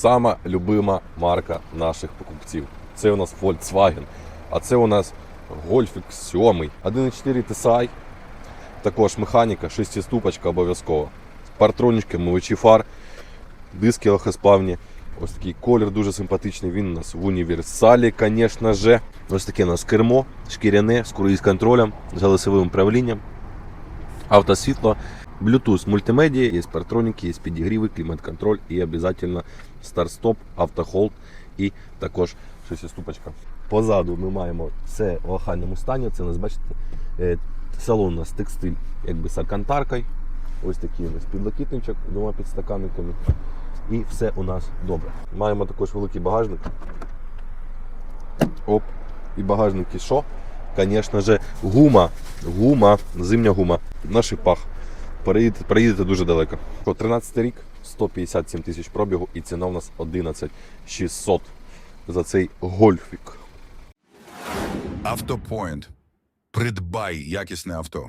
Сама любима марка наших покупців. Це у нас Volkswagen, а це у нас Golf X7, 1.4 TSI, також механіка, шестиступочка обов'язково. Партронічки, мивачі фар, диски легкосплавні. Ось такий колір дуже симпатичний. Він у нас в універсалі, звісно же. Ось таке у нас кермо, шкіряне з круїз-контролем, з голосовим управлінням, автосвітло, Bluetooth мультимедіа, є партроніки, є підігріви, клімат-контроль і обов'язково старт-стоп, автохолд і також шестиступочка. Позаду ми маємо все в охайному стані. Це у нас, бачите, е, салон у нас текстиль якби з алькантаркою. Ось такий у нас підлокітничок двома підстаканниками. І все у нас добре. Маємо також великий багажник. Оп. І багажники що? Звісно ж, гума. Гума, зимня гума. На шипах. Переїдете, переїдете дуже далеко. 13 рік, 157 тисяч пробігу і ціна у нас 11 600 за цей гольфік. Автопоінт. Придбай якісне авто.